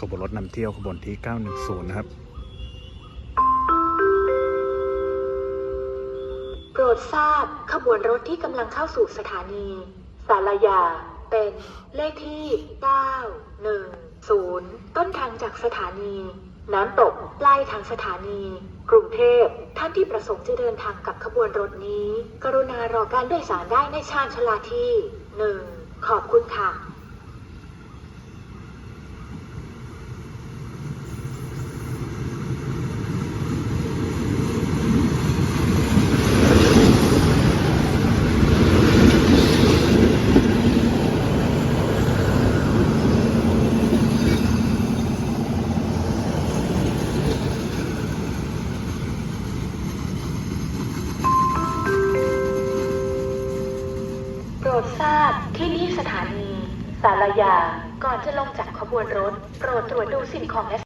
ขบวนรถนำเที่ยวขบวนที่ 910 นะครับ โปรดทราบขบวนรถที่กำลังเข้าสู่สถานี สารยา เป็นเลขที่ 910 ต้นทางจากสถานี น้ำตกปลายทางสถานี กรุงเทพ ท่านที่ประสงค์จะเดินทางกับขบวนรถนี้ กรุณารอการโดยสารได้ในชานชาลาที่ 1 ขอบคุณค่ะ โปรดทราบที่นี่สถานี สารยา ก่อนจะลงจากขบวนรถ โปรดตรวจดูสิ่งของและ